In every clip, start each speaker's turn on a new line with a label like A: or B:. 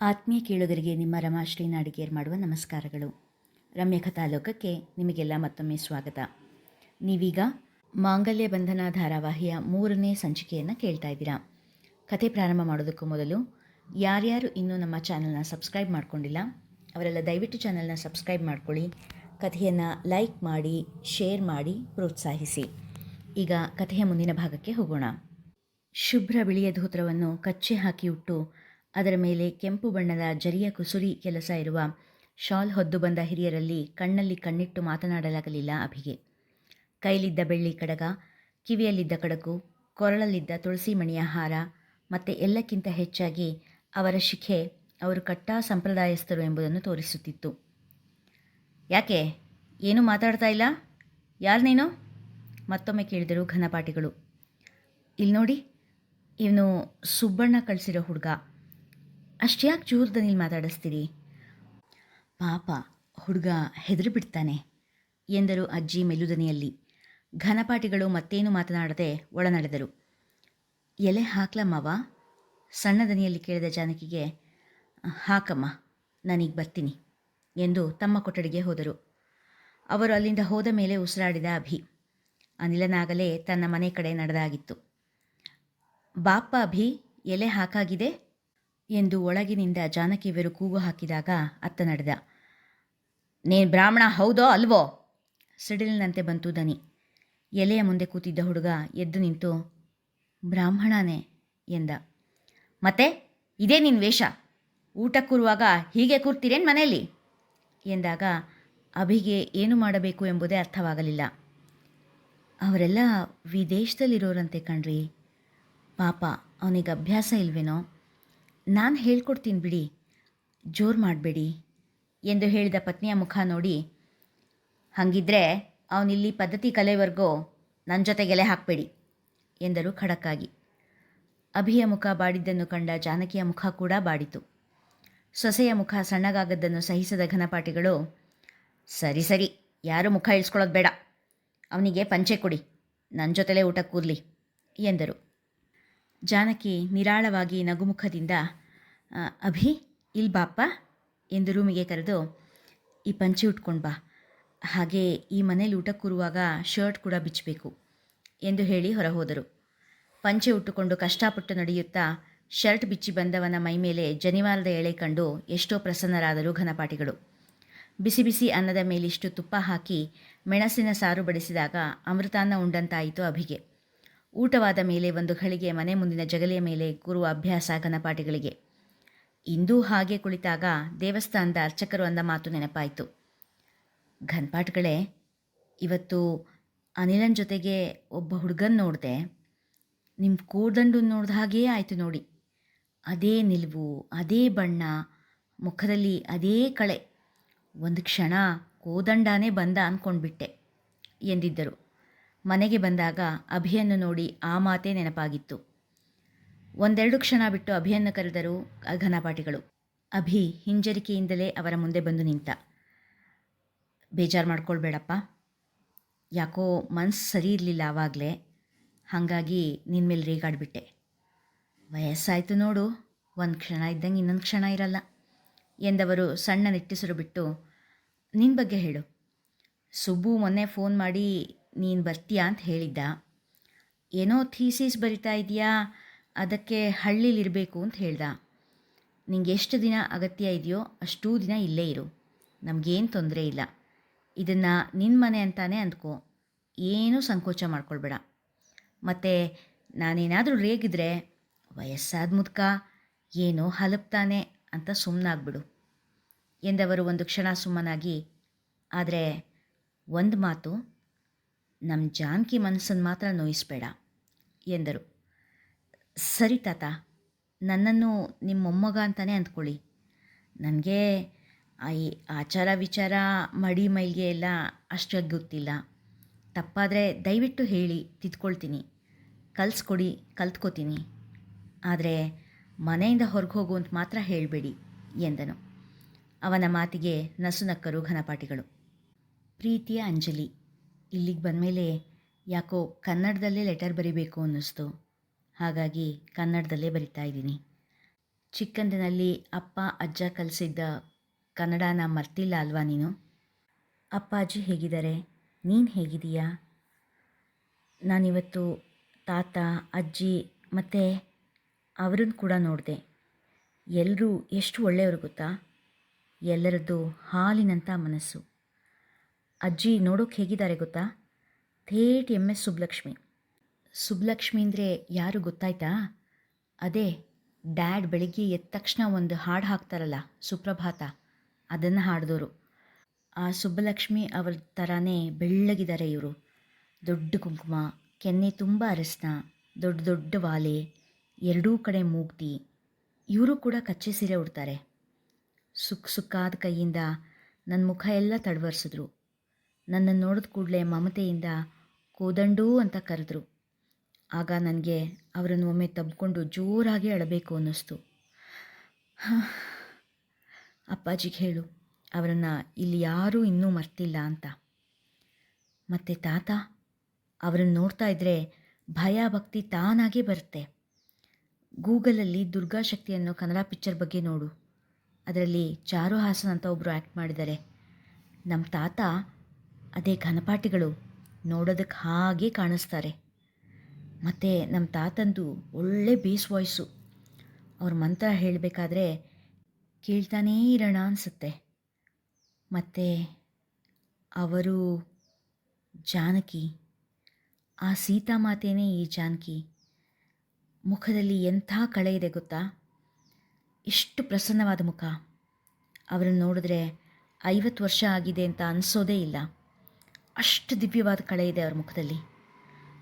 A: ಆತ್ಮೀಯ ಕೇಳುಗರಿಗೆ ನಿಮ್ಮ ರಮಾಶ್ರೀ ನಾಡಿಗೇರ್ ಮಾಡುವ ನಮಸ್ಕಾರಗಳು. ರಮ್ಯ ಕಥಾಲೋಕಕ್ಕೆ ನಿಮಗೆಲ್ಲ ಮತ್ತೊಮ್ಮೆ ಸ್ವಾಗತ. ನೀವೀಗ ಮಾಂಗಲ್ಯ ಬಂಧನ ಧಾರಾವಾಹಿಯ ಮೂರನೇ ಸಂಚಿಕೆಯನ್ನು ಕೇಳ್ತಾ ಇದ್ದೀರಾ. ಕಥೆ ಪ್ರಾರಂಭ ಮಾಡೋದಕ್ಕೂ ಮೊದಲು ಯಾರ್ಯಾರು ಇನ್ನೂ ನಮ್ಮ ಚಾನಲ್ನ ಸಬ್ಸ್ಕ್ರೈಬ್ ಮಾಡ್ಕೊಂಡಿಲ್ಲ, ಅವರೆಲ್ಲ ದಯವಿಟ್ಟು ಚಾನಲ್ನ ಸಬ್ಸ್ಕ್ರೈಬ್ ಮಾಡ್ಕೊಳ್ಳಿ, ಕಥೆಯನ್ನು ಲೈಕ್ ಮಾಡಿ, ಶೇರ್ ಮಾಡಿ, ಪ್ರೋತ್ಸಾಹಿಸಿ. ಈಗ ಕಥೆಯ ಮುಂದಿನ ಭಾಗಕ್ಕೆ ಹೋಗೋಣ. ಶುಭ್ರ ಬಿಳಿಯ ಧೋತ್ರವನ್ನು ಕಚ್ಚೆ ಹಾಕಿ ಉಟ್ಟು ಅದರ ಮೇಲೆ ಕೆಂಪು ಬಣ್ಣದ ಜರಿಯ ಕುಸುರಿ ಕೆಲಸ ಇರುವ ಶಾಲ್ ಹೊದ್ದು ಬಂದ ಹಿರಿಯರಲ್ಲಿ ಕಣ್ಣಲ್ಲಿ ಕಣ್ಣಿಟ್ಟು ಮಾತನಾಡಲಾಗಲಿಲ್ಲ ಅಭಿಗೆ. ಕೈಲಿದ್ದ ಬೆಳ್ಳಿ ಕಡಗ, ಕಿವಿಯಲ್ಲಿದ್ದ ಕಡಕು ಕೊರಳಲ್ಲಿದ್ದ ತುಳಸಿ ಮಣಿಯ ಹಾರ ಮತ್ತು ಎಲ್ಲಕ್ಕಿಂತ ಹೆಚ್ಚಾಗಿ ಅವರ ಶಿಖೆ ಅವರು ಕಟ್ಟಾ ಸಂಪ್ರದಾಯಸ್ಥರು ಎಂಬುದನ್ನು ತೋರಿಸುತ್ತಿತ್ತು. ಯಾಕೆ? ಏನು ಮಾತಾಡ್ತಾ ಇಲ್ಲ? ಯಾರು ನೀನು? ಮತ್ತೊಮ್ಮೆ ಕೇಳಿದರು ಘನಪಾಠಿಗಳು. ಇಲ್ಲಿ ನೋಡಿ ಇವನು ಸುಬ್ಬಣ್ಣ ಕಳಿಸಿರೋ ಹುಡುಗ. ಅಷ್ಟ್ಯಾಕೆ ನೀಲ್ ಮಾತಾಡಿಸ್ತೀರಿ? ಪಾಪ, ಹುಡುಗ ಹೆದರಿಬಿಡ್ತಾನೆ ಎಂದರು ಅಜ್ಜಿ ಮೆಲುದನಿಯಲ್ಲಿ ಘನಪಾಠಿಗಳು ಮತ್ತೇನು ಮಾತನಾಡದೆ ಒಳನಡೆದರು. ಎಲೆ ಹಾಕ್ಲಮ್ಮವ ಸಣ್ಣ ದನಿಯಲ್ಲಿ ಕೇಳಿದ ಜಾನಕಿಗೆ, ಹಾಕಮ್ಮ, ನಾನೀಗ ಬರ್ತೀನಿ, ಎಂದು ತಮ್ಮ ಕೊಠಡಿಗೆ ಹೋದರು. ಅವರು ಅಲ್ಲಿಂದ ಹೋದ ಮೇಲೆ ಉಸಿರಾಡಿದ ಅಭಿ. ಅನಿಲನಾಗಲೇ ತನ್ನ ಮನೆ ಕಡೆ ನಡೆದಾಗಿತ್ತು. ಬಾಪ್ಪ ಅಭಿ, ಎಲೆ ಹಾಕಾಗಿದೆ? ಎಂದು ಒಳಗಿನಿಂದ ಜಾನಕಿಯವರು ಕೂಗು ಹಾಕಿದಾಗ ಅತ್ತ ನಡೆದ. ನೀನು ಬ್ರಾಹ್ಮಣ ಹೌದೋ ಅಲ್ವೋ? ಸಿಡಿಲಿನಂತೆ ಬಂತು ದನಿ. ಎಲೆಯ ಮುಂದೆ ಕೂತಿದ್ದ ಹುಡುಗ ಎದ್ದು ನಿಂತು, ಬ್ರಾಹ್ಮಣನೇ, ಎಂದ. ಮತ್ತೆ, ಇದೇ ನಿನ್ನ ವೇಷ? ಊಟ ಕೂರುವಾಗ ಹೀಗೆ ಕೂರ್ತೀರೇನು ಮನೆಯಲ್ಲಿ? ಎಂದಾಗ, ಅಭಿಗೆ ಏನು ಮಾಡಬೇಕು ಎಂಬುದೇ ಅರ್ಥವಾಗಲಿಲ್ಲ. ಅವರೆಲ್ಲ ವಿದೇಶದಲ್ಲಿರೋರಂತೆ ಕಣ್ರಿ. ಪಾಪ, ಅವನಿಗೆ ಅಭ್ಯಾಸ ಇಲ್ವೇನೋ? ನಾನು ಹೇಳ್ಕೊಡ್ತೀನಿ ಬಿಡಿ. ಜೋರು ಮಾಡಬೇಡಿ ಎಂದು ಹೇಳಿದ ಪತ್ನಿಯ ಮುಖ ನೋಡಿ. ಹಾಗಿದ್ರೆ ಅವನಿಲ್ಲಿ ಪದ್ಧತಿ ಕಲೆವರೆಗೂ ನನ್ನ ಜೊತೆಗೆಲೆ ಹಾಕಬೇಡಿ ಎಂದರು ಖಡಕ್ಕಾಗಿ. ಅಭಿಯ ಮುಖ ಬಾಡಿದ್ದನ್ನು ಕಂಡ ಜಾನಕಿಯ ಮುಖ ಕೂಡ ಬಾಡಿತು. ಸೊಸೆಯ ಮುಖ ಸಣ್ಣಗಾಗದ್ದನ್ನು ಸಹಿಸದ ಘನಪಾಠಿಗಳು, ಸರಿ ಸರಿ, ಯಾರೂ ಮುಖ ಇಳಿಸ್ಕೊಳ್ಳೋದು ಬೇಡ. ಅವನಿಗೆ ಪಂಚೆ ಕೊಡಿ. ನನ್ನ ಜೊತೆಲೇ ಊಟ ಕೂರ್ಲಿ. ಎಂದರು. ಜಾನಕಿ ನಿರಾಳವಾಗಿ ನಗುಮುಖದಿಂದ ಅಭಿ, ಇಲ್ ಬಾಪ್ಪ, ಎಂದು ರೂಮಿಗೆ ಕರೆದು, ಈ ಪಂಚೆ ಉಟ್ಕೊಂಡು ಬಾ. ಹಾಗೆ ಈ ಮನೇಲಿ ಊಟ ಕೂರುವಾಗ ಶರ್ಟ್ ಕೂಡ ಬಿಚ್ಚಬೇಕು ಎಂದು ಹೇಳಿ ಹೊರಹೋದರು. ಪಂಚೆ ಉಟ್ಟುಕೊಂಡು ಕಷ್ಟಪಟ್ಟು ನಡೆಯುತ್ತಾ ಶರ್ಟ್ ಬಿಚ್ಚಿ ಬಂದವನ ಮೈಮೇಲೆ ಜನಿವಾರದ ಎಳೆ ಕಂಡು ಎಷ್ಟೋ ಪ್ರಸನ್ನರಾದರು ಘನಪಾಠಿಗಳು. ಬಿಸಿ ಬಿಸಿ ಅನ್ನದ ಮೇಲಿಷ್ಟು ತುಪ್ಪ ಹಾಕಿ ಮೆಣಸಿನ ಸಾರು ಬಡಿಸಿದಾಗ ಅಮೃತಾನ್ನ ಉಂಡಂತಾಯಿತು ಅಭಿಗೆ. ಊಟವಾದ ಮೇಲೆ ಒಂದು ಘಳಿಗೆ, ಮನೆ ಮುಂದಿನ ಜಗಲಿಯ ಮೇಲೆ ಕೂರುವ ಅಭ್ಯಾಸ ಘನಪಾಠಿಗಳಿಗೆ. ಇಂದೂ ಹಾಗೆ ಕುಳಿತಾಗ ದೇವಸ್ಥಾನದ ಅರ್ಚಕರು ಅಂದ ಮಾತು ನೆನಪಾಯಿತು. ಘನಪಾಠಗಳೇ, ಇವತ್ತು ಅನಿಲನ್ ಜೊತೆಗೆ ಒಬ್ಬ ಹುಡುಗನ್ ನೋಡಿದೆ. ನಿಮ್ಮ ಕೂಡ್ದಂಡು ನೋಡ್ದ ಹಾಗೇ ಆಯಿತು ನೋಡಿ. ಅದೇ ನಿಲುವು, ಅದೇ ಬಣ್ಣ, ಮುಖದಲ್ಲಿ ಅದೇ ಕಳೆ. ಒಂದು ಕ್ಷಣ ಕೋದಂಡಾನೇ ಬಂದ ಅಂದ್ಕೊಂಡ್ಬಿಟ್ಟೆ ಎಂದಿದ್ದರು. ಮನೆಗೆ ಬಂದಾಗ ಅಭಿಯನ್ನು ನೋಡಿ ಆ ಮಾತೇ ನೆನಪಾಗಿತ್ತು. ಒಂದೆರಡು ಕ್ಷಣ ಬಿಟ್ಟು ಅಭಿಯನ್ನು ಕರೆದರು ಘನಪಾಠಿಗಳು, ಅಭಿ, ಹಿಂಜರಿಕೆಯಿಂದಲೇ ಅವರ ಮುಂದೆ ಬಂದು ನಿಂತ. ಬೇಜಾರು ಮಾಡ್ಕೊಳ್ಬೇಡಪ್ಪ. ಯಾಕೋ ಮನಸ್ಸು ಸರಿ ಇರಲಿಲ್ಲ ಆವಾಗಲೇ. ಹಾಗಾಗಿ ನಿನ್ನ ಮೇಲೆ ರೇಗಾಡ್ಬಿಟ್ಟೆ. ವಯಸ್ಸಾಯಿತು ನೋಡು. ಒಂದು ಕ್ಷಣ ಇದ್ದಂಗೆ ಇನ್ನೊಂದು ಕ್ಷಣ ಇರಲ್ಲ. ಎಂದವರು ಸಣ್ಣ ನಿಟ್ಟುಸಿರು ಬಿಟ್ಟು ನಿನ್ನ ಬಗ್ಗೆ ಹೇಳು. ಸುಬ್ಬು ಮೊನ್ನೆ ಫೋನ್ ಮಾಡಿ ನೀನು ಬರ್ತೀಯಾ ಅಂತ ಹೇಳಿದ್ದ. ಏನೋ ಥೀಸಿಸ್ ಬರಿತಾ ಇದೆಯಾ ಅದಕ್ಕೆ ಹಳ್ಳಿಲಿರಬೇಕು ಅಂತ ಹೇಳ್ದ. ನಿಂಗೆ ಎಷ್ಟು ದಿನ ಅಗತ್ಯ ಇದೆಯೋ ಅಷ್ಟೂ ದಿನ ಇಲ್ಲೇ ಇರು. ನಮಗೇನು ತೊಂದರೆ ಇಲ್ಲ. ಇದನ್ನು ನಿನ್ನ ಮನೆ ಅಂತಾನೆ ಅಂದ್ಕೋ. ಏನೂ ಸಂಕೋಚ ಮಾಡ್ಕೊಳ್ಬೇಡ. ಮತ್ತು ನಾನೇನಾದರೂ ರೇಗಿದ್ರೆ ವಯಸ್ಸಾದ ಮುದ್ಕ, ಏನೋ ಹಲಪ್ತಾನೆ ಅಂತ ಸುಮ್ಮನಾಗ್ಬಿಡು ಎಂದವರು ಒಂದು ಕ್ಷಣ ಸುಮ್ಮನಾಗಿ, ಆದರೆ ಒಂದು ಮಾತು ನಮ್ಮ ಜಾನಕಿ ಮನಸ್ಸನ್ನು ಮಾತ್ರ ನೋಯಿಸ್ಬೇಡ ಎಂದರು. ಸರಿ ತಾತ, ನನ್ನನ್ನು ನಿಮ್ಮ ಮೊಮ್ಮಗ ಅಂತಾನೆ ಅಂದ್ಕೊಳ್ಳಿ. ನನಗೆ ಈ ಆಚಾರ ವಿಚಾರ ಮಡಿ ಮೈಲಿಗೆ ಎಲ್ಲ ಅಷ್ಟಾಗಿ ಗೊತ್ತಿಲ್ಲ. ತಪ್ಪಾದರೆ ದಯವಿಟ್ಟು ಹೇಳಿ, ತಿದ್ಕೊಳ್ತೀನಿ. ಕಲಿಸ್ಕೊಡಿ, ಕಲ್ತ್ಕೋತೀನಿ. ಆದರೆ ಮನೆಯಿಂದ ಹೊರಗೆ ಹೋಗು ಅಂತ ಮಾತ್ರ ಹೇಳಬೇಡಿ, ಎಂದನು. ಅವನ ಮಾತಿಗೆ ನಸುನಕ್ಕರು ಘನಪಾಠಿಗಳು. ಪ್ರೀತಿಯ ಅಂಜಲಿ. ಇಲ್ಲಿಗೆ ಬಂದಮೇಲೆ ಯಾಕೋ ಕನ್ನಡದಲ್ಲೇ ಲೆಟರ್ ಬರಿಬೇಕು ಅನ್ನಿಸ್ತು. ಹಾಗಾಗಿ ಕನ್ನಡದಲ್ಲೇ ಬರಿತಾ ಇದ್ದೀನಿ. ಚಿಕ್ಕಂದಿನಲ್ಲಿ ಅಪ್ಪ, ಅಜ್ಜ ಕಲಿಸಿದ್ದ ಕನ್ನಡನ ಮರ್ತಿಲ್ಲ ಅಲ್ವಾ ನೀನು? ಅಪ್ಪಾಜಿ ಹೇಗಿದ್ದಾರೆ? ನೀನು ಹೇಗಿದೀಯಾ ನಾನಿವತ್ತು ತಾತ, ಅಜ್ಜಿ ಮತ್ತು ಅವರನ್ನು ಕೂಡ ನೋಡಿದೆ. ಎಲ್ಲರೂ ಎಷ್ಟು ಒಳ್ಳೆಯವರು ಗೊತ್ತಾ? ಎಲ್ಲರದ್ದು ಹಾಲಿನಂಥ ಮನಸ್ಸು. ಅಜ್ಜಿ ನೋಡೋಕೆ ಹೇಗಿದ್ದಾರೆ ಗೊತ್ತಾ? ಥೇಟ್ ಎಂ ಎಸ್ ಸುಬ್ಲಕ್ಷ್ಮಿ. ಸುಬ್ಲಕ್ಷ್ಮಿ ಅಂದರೆ ಯಾರು ಗೊತ್ತಾಯ್ತಾ? ಅದೇ, ಡ್ಯಾಡ್ ಬೆಳಿಗ್ಗೆ ಎದ್ದ ತಕ್ಷಣ ಒಂದು ಹಾಡು ಹಾಕ್ತಾರಲ್ಲ, ಸುಪ್ರಭಾತ, ಅದನ್ನು ಹಾಡಿದವರು ಆ ಸುಬ್ಬಲಕ್ಷ್ಮಿ ಅವ್ರ ಥರನೇ ಬೆಳ್ಳಗಿದ್ದಾರೆ ಇವರು. ದೊಡ್ಡ ಕುಂಕುಮ, ಕೆನ್ನೆ ತುಂಬ ಅರಸ್ನ ದೊಡ್ಡ ದೊಡ್ಡ ವಾಲೆ, ಎರಡೂ ಕಡೆ ಮೂಗ್ತಿ. ಇವರು ಕೂಡ ಕಚ್ಚೆ ಸೀರೆ ಉಡ್ತಾರೆ. ಸುಕ್ಕ ಸುಕ್ಕಾದ ಕೈಯಿಂದ ನನ್ನ ಮುಖ ಎಲ್ಲ ತಡವರ್ಸಿದ್ರು. ನನ್ನನ್ನು ನೋಡಿದ ಕೂಡಲೇ ಮಮತೆಯಿಂದ ಕೋದಂಡು ಅಂತ ಕರೆದ್ರು. ಆಗ ನನಗೆ ಅವರನ್ನು ಒಮ್ಮೆ ತಬ್ಕೊಂಡು ಜೋರಾಗಿ ಅಳಬೇಕು ಅನ್ನಿಸ್ತು. ಅಪ್ಪಾಜಿಗೆ ಹೇಳು, ಅವರನ್ನು ಇಲ್ಲಿ ಯಾರೂ ಇನ್ನೂ ಮರ್ತಿಲ್ಲ ಅಂತ. ಮತ್ತು ತಾತ, ಅವರನ್ನು ನೋಡ್ತಾ ಇದ್ದರೆ ಭಯ ಭಕ್ತಿ ತಾನಾಗೇ ಬರುತ್ತೆ. ಗೂಗಲಲ್ಲಿ ದುರ್ಗಾ ಅನ್ನೋ ಕನ್ನಡ ಪಿಕ್ಚರ್ ಬಗ್ಗೆ ನೋಡು. ಅದರಲ್ಲಿ ಚಾರು ಹಾಸನ್ ಅಂತ ಒಬ್ಬರು ಆ್ಯಕ್ಟ್ ಮಾಡಿದ್ದಾರೆ. ನಮ್ಮ ತಾತ ಅದೇ ಘನಪಾಠಿಗಳು ನೋಡೋದಕ್ಕೆ ಹಾಗೆ ಕಾಣಿಸ್ತಾರೆ. ಮತ್ತು ನಮ್ಮ ತಾತಂದು ಒಳ್ಳೆ ಬೇಸ್ ವಾಯ್ಸು. ಅವ್ರ ಮಂತ್ರ ಹೇಳಬೇಕಾದ್ರೆ ಕೇಳ್ತಾನೇ ಇರೋಣ ಅನಿಸುತ್ತೆ. ಮತ್ತು ಅವರು ಜಾನಕಿ, ಆ ಸೀತಾಮಾತೇನೇ ಈ ಜಾನಕಿ. ಮುಖದಲ್ಲಿ ಎಂಥ ಕಳೆ ಇದೆ ಗೊತ್ತಾ? ಎಷ್ಟು ಪ್ರಸನ್ನವಾದ ಮುಖ. ಅವರನ್ನು ನೋಡಿದ್ರೆ ಐವತ್ತು ವರ್ಷ ಆಗಿದೆ ಅಂತ ಅನಿಸೋದೇ ಇಲ್ಲ. ಅಷ್ಟು ದಿವ್ಯವಾದ ಕಳೆ ಇದೆ ಅವ್ರ ಮುಖದಲ್ಲಿ.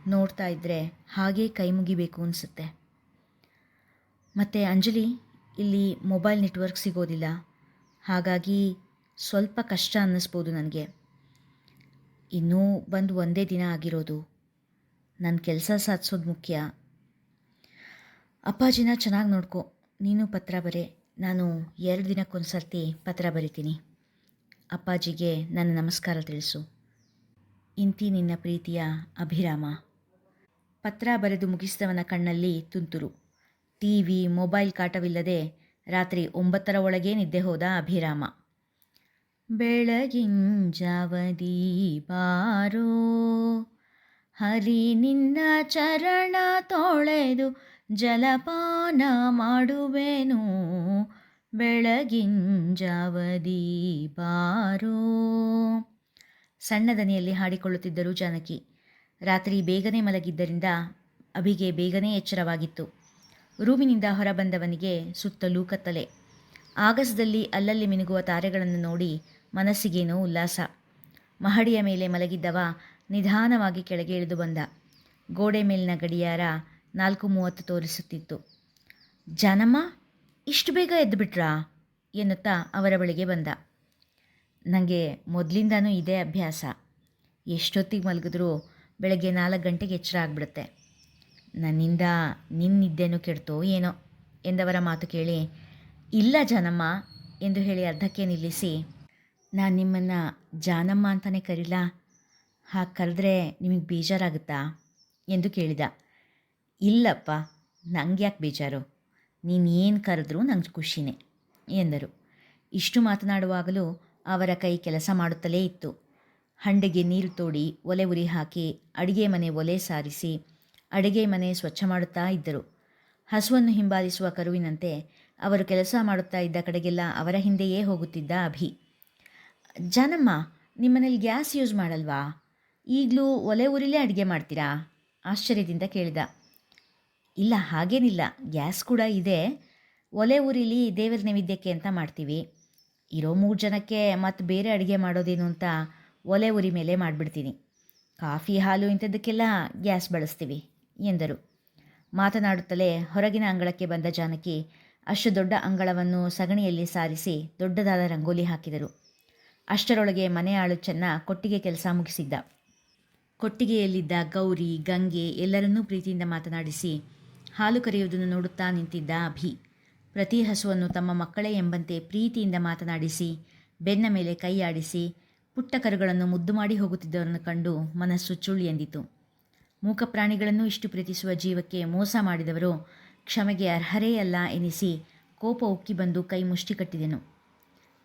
A: ನೋಡ್ತಾ ಇದ್ದರೆ ಹಾಗೇ ಕೈ ಮುಗಿಬೇಕು ಅನಿಸುತ್ತೆ. ಮತ್ತು ಅಂಜಲಿ, ಇಲ್ಲಿ ಮೊಬೈಲ್ ನೆಟ್ವರ್ಕ್ ಸಿಗೋದಿಲ್ಲ. ಹಾಗಾಗಿ ಸ್ವಲ್ಪ ಕಷ್ಟ ಅನ್ನಿಸ್ಬೋದು ನನಗೆ. ಇನ್ನೂ ಬಂದು ಒಂದೇ ದಿನ ಆಗಿರೋದು. ನನ್ನ ಕೆಲಸ ಸಾಧಿಸೋದು ಮುಖ್ಯ. ಅಪ್ಪಾಜಿನ ಚೆನ್ನಾಗಿ ನೋಡ್ಕೊ. ನೀನು ಪತ್ರ ಬರೆ. ನಾನು ಎರಡು ದಿನಕ್ಕೊಂದು ಸರ್ತಿ ಪತ್ರ ಬರಿತೀನಿ. ಅಪ್ಪಾಜಿಗೆ ನನ್ನ ನಮಸ್ಕಾರ ತಿಳಿಸು. ಇಂತಿ ನಿನ್ನ ಪ್ರೀತಿಯ ಅಭಿರಾಮ. ಪತ್ರ ಬರೆದು ಮುಗಿಸಿದವನ ಕಣ್ಣಲ್ಲಿ ತುಂತುರು. ಟಿವಿ ಮೊಬೈಲ್ ಕಾಟವಿಲ್ಲದೆ ರಾತ್ರಿ ಒಂಬತ್ತರ ಒಳಗೆ ನಿದ್ದೆ ಹೋದ ಅಭಿರಾಮ. ಬೆಳಗಿಂಜಾವದಿ ಬಾರೋ, ಹರಿ ನಿನ್ನ ಚರಣ ತೊಳೆದು ಜಲಪಾನ ಮಾಡುವೆನು. ಬೆಳಗಿಂಜಾವದಿ ಬಾರೋ ಸಣ್ಣ ದನಿಯಲ್ಲಿ ಹಾಡಿಕೊಳ್ಳುತ್ತಿದ್ದರು ಜಾನಕಿ. ರಾತ್ರಿ ಬೇಗನೆ ಮಲಗಿದ್ದರಿಂದ ಅಭಿಗೆ ಬೇಗನೆ ಎಚ್ಚರವಾಗಿತ್ತು. ರೂಮಿನಿಂದ ಹೊರಬಂದವನಿಗೆ ಸುತ್ತಲೂ ಕತ್ತಲೆ. ಆಗಸದಲ್ಲಿ ಅಲ್ಲಲ್ಲಿ ಮಿನುಗುವ ತಾರೆಗಳನ್ನು ನೋಡಿ ಮನಸ್ಸಿಗೇನೋ ಉಲ್ಲಾಸ. ಮಹಡಿಯ ಮೇಲೆ ಮಲಗಿದ್ದವ ನಿಧಾನವಾಗಿ ಕೆಳಗೆ ಇಳಿದು ಬಂದ. ಗೋಡೆ ಮೇಲಿನ ಗಡಿಯಾರ ನಾಲ್ಕು ಮೂವತ್ತು ತೋರಿಸುತ್ತಿತ್ತು. ಜಾನಮ್ಮ, ಇಷ್ಟು ಬೇಗ ಎದ್ದು ಬಿಟ್ರಾ ಎನ್ನುತ್ತಾ ಅವರ ಬಳಿಗೆ ಬಂದ. ನನಗೆ ಮೊದಲಿಂದನೂ ಇದೇ ಅಭ್ಯಾಸ. ಎಷ್ಟೊತ್ತಿಗೆ ಮಲಗಿದ್ರೂ ಬೆಳಗ್ಗೆ ನಾಲ್ಕು ಗಂಟೆಗೆ ಎಚ್ಚರ ಆಗ್ಬಿಡುತ್ತೆ. ನನ್ನಿಂದ ನಿನ್ನ ನಿದ್ದೆನೂ ಕೆಡ್ತೋ ಏನೋ ಎಂದವರ ಮಾತು ಕೇಳಿ, ಇಲ್ಲ ಜಾನಮ್ಮ ಎಂದು ಹೇಳಿ ಅರ್ಧಕ್ಕೆ ನಿಲ್ಲಿಸಿ, ನಾನು ನಿಮ್ಮನ್ನು ಜಾನಮ್ಮ ಅಂತಲೇ ಕರೀಲ? ಹಾಗೆ ಕರೆದ್ರೆ ನಿಮಗೆ ಬೇಜಾರಾಗುತ್ತಾ? ಎಂದು ಕೇಳಿದ. ಇಲ್ಲಪ್ಪ ನಂಗೆ ಯಾಕೆ ಬೇಜಾರು? ನೀನು ಏನು ಕರೆದ್ರೂ ನಂಗೆ ಖುಷಿನೇ ಎಂದರು. ಇಷ್ಟು ಮಾತನಾಡುವಾಗಲೂ ಅವರ ಕೈ ಕೆಲಸ ಮಾಡುತ್ತಲೇ ಇತ್ತು. ಹಂಡೆಗೆ ನೀರು ತೋಡಿ ಒಲೆ ಉರಿ ಹಾಕಿ ಅಡಿಗೆ ಮನೆ ಒಲೆ ಸಾರಿಸಿ ಅಡಿಗೆ ಮನೆ ಸ್ವಚ್ಛ ಮಾಡುತ್ತಾ ಇದ್ದರು. ಹಸುವನ್ನು ಹಿಂಬಾಲಿಸುವ ಕರುವಿನಂತೆ ಅವರು ಕೆಲಸ ಮಾಡುತ್ತಾ ಇದ್ದ ಕಡೆಗೆಲ್ಲ ಅವರ ಹಿಂದೆಯೇ ಹೋಗುತ್ತಿದ್ದ ಅಭಿ. ಜಾನಮ್ಮ, ನಿಮ್ಮನೇಲಿ ಗ್ಯಾಸ್ ಯೂಸ್ ಮಾಡಲ್ವಾ? ಈಗಲೂ ಒಲೆ ಉರಿಲೇ ಅಡುಗೆ ಮಾಡ್ತೀರಾ? ಆಶ್ಚರ್ಯದಿಂದ ಕೇಳಿದ. ಇಲ್ಲ, ಹಾಗೇನಿಲ್ಲ. ಗ್ಯಾಸ್ ಕೂಡ ಇದೆ. ಒಲೆ ಉರಿಲಿ ದೇವರ ನೈವೇದ್ಯಕ್ಕೆ ಅಂತ ಮಾಡ್ತೀವಿ. ಇರೋ ಮೂರು ಜನಕ್ಕೆ ಮತ್ತು ಬೇರೆ ಅಡುಗೆ ಮಾಡೋದೇನು ಅಂತ ಒಲೆ ಉರಿ ಮೇಲೆ ಮಾಡಿಬಿಡ್ತೀನಿ. ಕಾಫಿ, ಹಾಲು ಇಂಥದ್ದಕ್ಕೆಲ್ಲ ಗ್ಯಾಸ್ ಬಳಸ್ತೀವಿ, ಎಂದರು. ಮಾತನಾಡುತ್ತಲೇ ಹೊರಗಿನ ಅಂಗಳಕ್ಕೆ ಬಂದ ಜಾನಕಿ ಅಷ್ಟು ದೊಡ್ಡ ಅಂಗಳವನ್ನು ಸಗಣಿಯಲ್ಲಿ ಸಾರಿಸಿ ದೊಡ್ಡದಾದ ರಂಗೋಲಿ ಹಾಕಿದರು. ಅಷ್ಟರೊಳಗೆ ಮನೆ ಆಳು ಚೆನ್ನ ಕೊಟ್ಟಿಗೆ ಕೆಲಸ ಮುಗಿಸಿದ್ದ. ಕೊಟ್ಟಿಗೆಯಲ್ಲಿದ್ದ ಗೌರಿ, ಗಂಗೆ ಎಲ್ಲರನ್ನೂ ಪ್ರೀತಿಯಿಂದ ಮಾತನಾಡಿಸಿ ಹಾಲು ಕರೆಯುವುದನ್ನು ನೋಡುತ್ತಾ ನಿಂತಿದ್ದ ಅಭಿ. ಪ್ರತಿ ಹಸುವನ್ನು ತಮ್ಮ ಮಕ್ಕಳೇ ಎಂಬಂತೆ ಪ್ರೀತಿಯಿಂದ ಮಾತನಾಡಿಸಿ ಬೆನ್ನ ಮೇಲೆ ಕೈ ಆಡಿಸಿ ಪುಟ್ಟ ಕರುಗಳನ್ನು ಮುದ್ದು ಮಾಡಿ ಹೋಗುತ್ತಿದ್ದವರನ್ನು ಕಂಡು ಮನಸ್ಸು ಚುಳ್ಳಿ ಎಂದಿತು. ಮೂಕ ಪ್ರಾಣಿಗಳನ್ನು ಇಷ್ಟು ಪ್ರೀತಿಸುವ ಜೀವಕ್ಕೆ ಮೋಸ ಮಾಡಿದವರು ಕ್ಷಮೆಗೆ ಅರ್ಹರೇ ಅಲ್ಲ ಎನಿಸಿ ಕೋಪ ಉಕ್ಕಿ ಬಂದು ಕೈ ಮುಷ್ಟಿ ಕಟ್ಟಿದೆನು.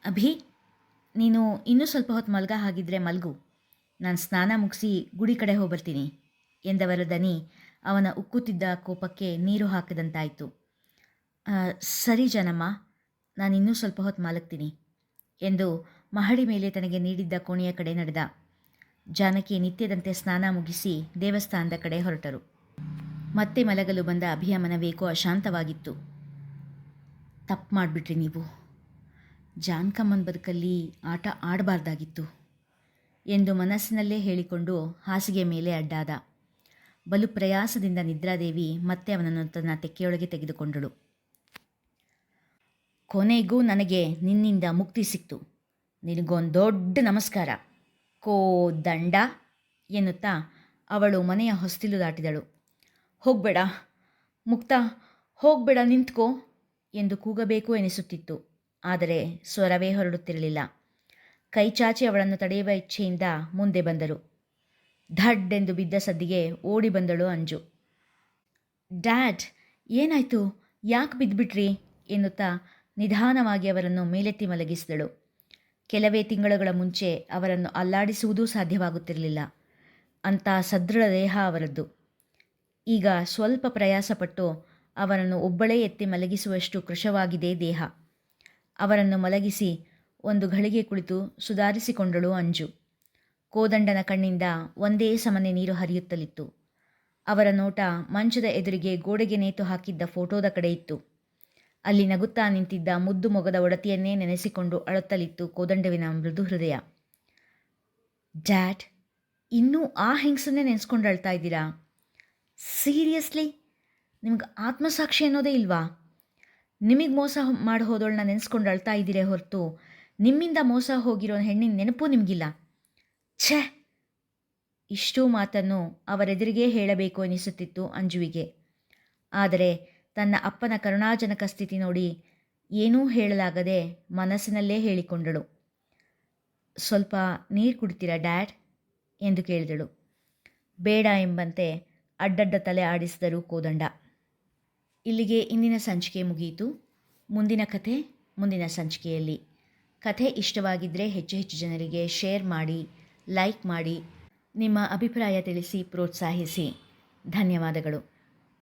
A: ಅಭಿ ನೀನು ಇನ್ನೂ ಸ್ವಲ್ಪ ಹೊತ್ತು ಮಲ್ಗ ಹಾಗಿದ್ರೆ ಮಲ್ಗು. ನಾನು ಸ್ನಾನ ಮುಗಿಸಿ ಗುಡಿ ಕಡೆ ಹೋಗ್ಬರ್ತೀನಿ ಎಂದವರ ದನಿ ಅವನ ಉಕ್ಕುತ್ತಿದ್ದ ಕೋಪಕ್ಕೆ ನೀರು ಹಾಕಿದಂತಾಯಿತು. "ಆ, ಸರಿ ಜನಮ್ಮ ನಾನು ಇನ್ನೂ ಸ್ವಲ್ಪ ಹೊತ್ತು ಮಲಗ್ತೀನಿ ಎಂದು ಮಹಡಿ ಮೇಲೆ ತನಗೆ ನೀಡಿದ್ದ ಕೋಣೆಯ ಕಡೆ ನಡೆದ. ಜಾನಕಿ ನಿತ್ಯದಂತೆ ಸ್ನಾನ ಮುಗಿಸಿ ದೇವಸ್ಥಾನದ ಕಡೆ ಹೊರಟರು. ಮತ್ತೆ ಮಲಗಲು ಬಂದ ಅಭಿಯಮನ ಮನವೇಕೋ ಅಶಾಂತವಾಗಿತ್ತು. ತಪ್ಪು ಮಾಡಿಬಿಟ್ರಿ ನೀವು. ಜಾನಕಮ್ಮನ್ ಬದುಕಲ್ಲಿ ಆಟ ಆಡಬಾರ್ದಾಗಿತ್ತು ಎಂದು ಮನಸ್ಸಿನಲ್ಲೇ ಹೇಳಿಕೊಂಡು ಹಾಸಿಗೆ ಮೇಲೆ ಅಡ್ಡಾದ. ಬಲು ಪ್ರಯಾಸದಿಂದ ನಿದ್ರಾದೇವಿ ಮತ್ತೆ ಅವನನ್ನು ತನ್ನ ತೆಕ್ಕೆಯೊಳಗೆ ತೆಗೆದುಕೊಂಡಳು. ಕೊನೆಗೂ ನನಗೆ ನಿನ್ನಿಂದ ಮುಕ್ತಿ ಸಿಕ್ತು. ನಿನಗೊಂದು ದೊಡ್ಡ ನಮಸ್ಕಾರ. ಕೋ ದಂಡ ಎನ್ನುತ್ತಾ ಅವಳು ಮನೆಯ ಹೊಸ್ತಿಲು ದಾಟಿದಳು. ಹೋಗಬೇಡ. ಮುಕ್ತ, ಹೋಗಬೇಡ, ನಿಂತ್ಕೋ ಎಂದು ಕೂಗಬೇಕು ಎನಿಸುತ್ತಿತ್ತು. ಆದರೆ ಸ್ವರವೇ ಹೊರಡುತ್ತಿರಲಿಲ್ಲ. ಕೈಚಾಚಿ ಅವಳನ್ನು ತಡೆಯುವ ಇಚ್ಛೆಯಿಂದ ಮುಂದೆ ಬಂದರು. ಧಡ್ ಎಂದು ಬಿದ್ದ ಸದ್ದಿಗೆ ಓಡಿ ಬಂದಳು ಅಂಜು. ಡ್ಯಾಡ್, ಏನಾಯ್ತು? ಯಾಕೆ ಬಿದ್ದುಬಿಟ್ರಿ ಎನ್ನುತ್ತಾ ನಿಧಾನವಾಗಿ ಅವರನ್ನು ಮೇಲೆತ್ತಿ ಮಲಗಿಸಿದಳು. ಕೆಲವೇ ತಿಂಗಳುಗಳ ಮುಂಚೆ ಅವರನ್ನು ಅಲ್ಲಾಡಿಸುವುದೂ ಸಾಧ್ಯವಾಗುತ್ತಿರಲಿಲ್ಲ. ಅಂಥ ಸದೃಢ ದೇಹ ಅವರದ್ದು. ಈಗ ಸ್ವಲ್ಪ ಪ್ರಯಾಸಪಟ್ಟು ಅವರನ್ನು ಒಬ್ಬಳೇ ಎತ್ತಿ ಮಲಗಿಸುವಷ್ಟು ಕೃಶವಾಗಿದೆ ದೇಹ. ಅವರನ್ನು ಮಲಗಿಸಿ ಒಂದು ಘಳಿಗೆ ಕುಳಿತು ಸುಧಾರಿಸಿಕೊಂಡಳು ಅಂಜು. ಕೋದಂಡನ ಕಣ್ಣಿಂದ ಒಂದೇ ಸಮನೆ ನೀರು ಹರಿಯುತ್ತಲಿತ್ತು. ಅವರ ನೋಟ ಮಂಚದ ಎದುರಿಗೆ ಗೋಡೆಗೆ ನೇತು ಹಾಕಿದ್ದ ಫೋಟೋದ ಕಡೆ ಇತ್ತು. ಅಲ್ಲಿ ನಗುತ್ತಾ ನಿಂತಿದ್ದ ಮುದ್ದು ಮೊಗದ ಒಡತಿಯನ್ನೇ ನೆನೆಸಿಕೊಂಡು ಅಳುತ್ತಲಿತ್ತು ಕೋದಂಡವಿನ ಮೃದು ಹೃದಯ. ಡ್ಯಾಡ್, ಇನ್ನೂ ಆ ಹೆಂಗಸನ್ನೇ ನೆನೆಸ್ಕೊಂಡು ಅಳ್ತಾ ಇದ್ದೀರಾ? ಸೀರಿಯಸ್ಲಿ? ನಿಮ್ಗೆ ಆತ್ಮಸಾಕ್ಷಿ ಅನ್ನೋದೇ ಇಲ್ವಾ? ನಿಮಗೆ ಮೋಸ ಮಾಡಿ ಹೋದೋಳನ್ನ ನೆನೆಸ್ಕೊಂಡು ಅಳ್ತಾ ಇದ್ದೀರೇ ಹೊರತು, ನಿಮ್ಮಿಂದ ಮೋಸ ಹೋಗಿರೋ ಹೆಣ್ಣಿನ ನೆನಪು ನಿಮಗಿಲ್ಲ? ಛೆ! ಇಷ್ಟೂ ಮಾತನ್ನು ಅವರೆದುರಿಗೇ ಹೇಳಬೇಕು ಎನಿಸುತ್ತಿತ್ತು ಅಂಜುವಿಗೆ. ಆದರೆ ತನ್ನ ಅಪ್ಪನ ಕರುಣಾಜನಕ ಸ್ಥಿತಿ ನೋಡಿ ಏನೂ ಹೇಳಲಾಗದೆ ಮನಸ್ಸಿನಲ್ಲೇ ಹೇಳಿಕೊಂಡಳು. ಸ್ವಲ್ಪ ನೀರು ಕುಡ್ತೀರಾ, ಡ್ಯಾಡ್? ಎಂದು ಕೇಳಿದಳು. ಬೇಡ ಎಂಬಂತೆ ಅಡ್ಡಡ್ಡ ತಲೆ ಆಡಿಸಿದರು ಕೋದಂಡ. ಇಲ್ಲಿಗೆ ಇಂದಿನ ಸಂಚಿಕೆ ಮುಗಿಯಿತು. ಮುಂದಿನ ಕಥೆ ಮುಂದಿನ ಸಂಚಿಕೆಯಲ್ಲಿ. ಕಥೆ ಇಷ್ಟವಾಗಿದ್ದರೆ ಹೆಚ್ಚು ಹೆಚ್ಚು ಜನರಿಗೆ ಶೇರ್ ಮಾಡಿ, ಲೈಕ್ ಮಾಡಿ, ನಿಮ್ಮ ಅಭಿಪ್ರಾಯ ತಿಳಿಸಿ, ಪ್ರೋತ್ಸಾಹಿಸಿ. ಧನ್ಯವಾದಗಳು.